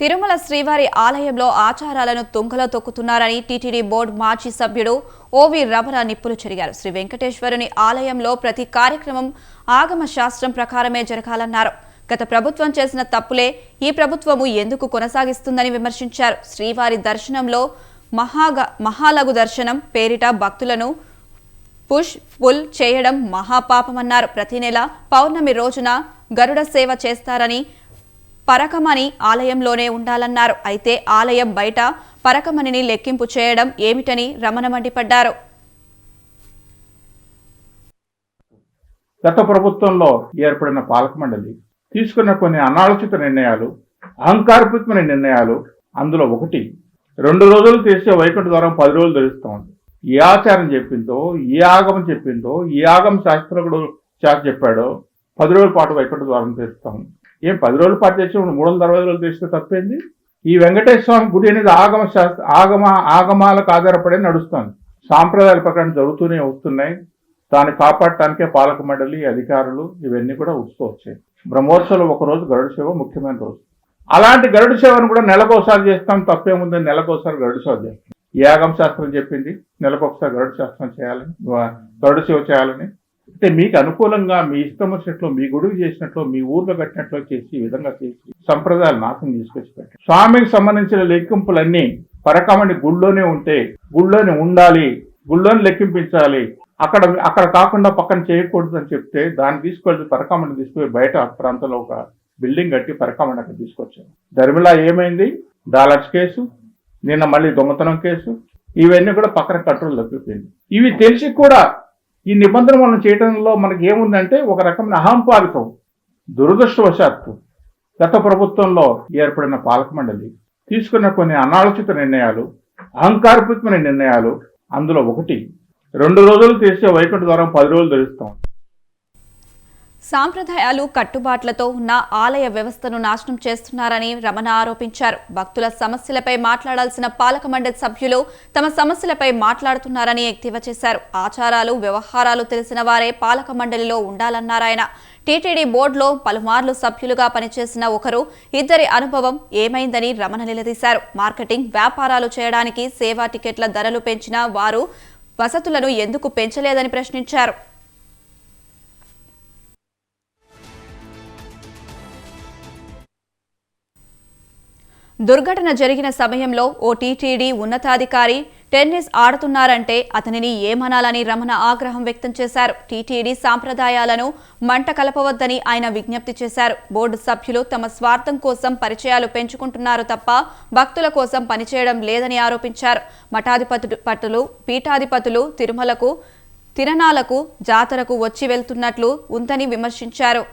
తిరుమల శ్రీవారి ఆలయంలో ఆచారాలను తుంగలో తొక్కుతున్నారని టీటీడీ బోర్డు మాజీ సభ్యుడు ఓవి రమణ నిప్పులు చెరిగారు. శ్రీ వెంకటేశ్వరుని ఆలయంలో ప్రతి కార్యక్రమం ఆగమ శాస్త్రం ప్రకారమే జరగాలన్నారు. గత ప్రభుత్వం చేసిన తప్పులే ఈ ప్రభుత్వము ఎందుకు కొనసాగిస్తుందని విమర్శించారు. శ్రీవారి దర్శనంలో మహాగ మహాలఘు దర్శనం పేరిట భక్తులను పుష్ పుల్ చేయడం మహాపాపమన్నారు. ప్రతి నెల పౌర్ణమి రోజున గరుడ సేవ చేస్తారని పరకమణి ఆలయంలోనే ఉండాలన్నారు. అయితే ఆలయం బయట పరకమణిని లెక్కింపు చేయడం ఏమిటని రమణ మండిపడ్డారు. గత ప్రభుత్వంలో ఏర్పడిన పాలక మండలి తీసుకున్న కొన్ని అనాలోచిత నిర్ణయాలు అహంకారపూరితమైన నిర్ణయాలు అందులో ఒకటి రెండు రోజులు తీసే వైకుంఠ ద్వారం పది రోజులు తెరుస్తాం ఏ ఆచారం చెప్పిందో ఏ ఆగమం చెప్పిందో ఏ ఆగమ శాస్త్రకుడు శాఖ చెప్పాడో పది రోజుల పాటు వైకుంఠ ద్వారం తెరుస్తాం ఏం పది రోజులు పాటు తెచ్చి మూడు వందల అరవై రోజులు తెరిస్తే తప్పేంది? ఈ వెంకటేశ్వర స్వామి గుడి అనేది ఆగమ శాస్త్ర ఆగమ ఆగమాలకు ఆధారపడి నడుస్తుంది. సాంప్రదాయాల ప్రకారం జరుగుతూనే వస్తున్నాయి. దాన్ని కాపాడటానికే పాలక మండలి అధికారులు ఇవన్నీ కూడా వస్తూ వచ్చాయి. బ్రహ్మోత్సవం ఒక రోజు గరుడ సేవ ముఖ్యమైన రోజు. అలాంటి గరుడు సేవను కూడా నెలకోసారి చేస్తాం తప్పేముందని నెలకోసారి గరుడు సేవ చేస్తాం. యాగం శాస్త్రం చెప్పింది నెలకొకసారి గరుడు శాస్త్రం చేయాలని గరుడు సేవ చేయాలని అంటే మీకు అనుకూలంగా మీ ఇష్టం వచ్చినట్లు మీ గొడుగు చేసినట్లు మీ ఊర్లో కట్టినట్లు చేసి ఈ విధంగా చేసి సంప్రదాయాలు నాశనం తీసుకొచ్చి పెట్టారు స్వామికి సంబంధించిన లెక్కింపులన్నీ పరకమని గుళ్ళోనే ఉంటే గుళ్ళోనే ఉండాలి గుళ్ళోని లెక్కింపించాలి. అక్కడ అక్కడ కాకుండా పక్కన చేయకూడదు అని చెప్తే దాన్ని తీసుకెళ్తే పరకామణి తీసుకుపోయి బయట ఆ ప్రాంతంలో ఒక బిల్డింగ్ కట్టి పరకామణి అక్కడ తీసుకొచ్చారు. ధర్మిలా ఏమైంది? డాలర్స్ కేసు నిన్న మళ్ళీ దొంగతనం కేసు ఇవన్నీ కూడా పక్కన కంట్రోల్ తప్పిపోయింది. ఇవి తెలిసి కూడా ఈ నిబంధన మనం చేయడంలో మనకి ఏముందంటే ఒక రకమైన అహంపాలితం దురదృష్టవశాత్తు గత ప్రభుత్వంలో ఏర్పడిన పాలక మండలి తీసుకున్న కొన్ని అనాలోచిత నిర్ణయాలు అహంకారపూరితమైన నిర్ణయాలు అందులో ఒకటి. రెండు రోజులు తెరిచే వైకుంఠ ద్వారం పది రోజులు తెరుస్తాం సాంప్రదాయాలు కట్టుబాట్లతో ఉన్న ఆలయ వ్యవస్థను నాశనం చేస్తున్నారని రమణ ఆరోపించారు. భక్తుల సమస్యలపై మాట్లాడాల్సిన పాలక మండలి సభ్యులు తమ సమస్యలపై మాట్లాడుతున్నారని ఎక్తివ చేశారు. ఆచారాలు వ్యవహారాలు తెలిసిన వారే పాలక మండలిలో ఉండాలన్నారాయన. టీటీడీ బోర్డులో పలుమార్లు సభ్యులుగా పనిచేసిన ఒకరు ఇద్దరి అనుభవం ఏమైందని రమణ నిలదీశారు. మార్కెటింగ్ వ్యాపారాలు చేయడానికి సేవా టికెట్ల ధరలు పెంచిన వారు వసతులను ఎందుకు పెంచలేదని ప్రశ్నించారు. దుర్ఘటన జరిగిన సమయంలో ఓ టీటీడీ ఉన్నతాధికారి టెన్నిస్ ఆడుతున్నారంటే అతనిని ఏమనాలని రమణ ఆగ్రహం వ్యక్తం చేశారు. టీటీడీ సాంప్రదాయాలను మంట కలపవద్దని ఆయన విజ్ఞప్తి చేశారు. బోర్డు సభ్యులు తమ స్వార్థం కోసం పరిచయాలు పెంచుకుంటున్నారు తప్ప భక్తుల కోసం పనిచేయడం లేదని ఆరోపించారు. మఠాధిపతులు పట్టులు పీఠాధిపతులు తిరుమలకు తిరణాలకు జాతరకు వచ్చి వెళ్తున్నట్లు ఉందని విమర్శించారు.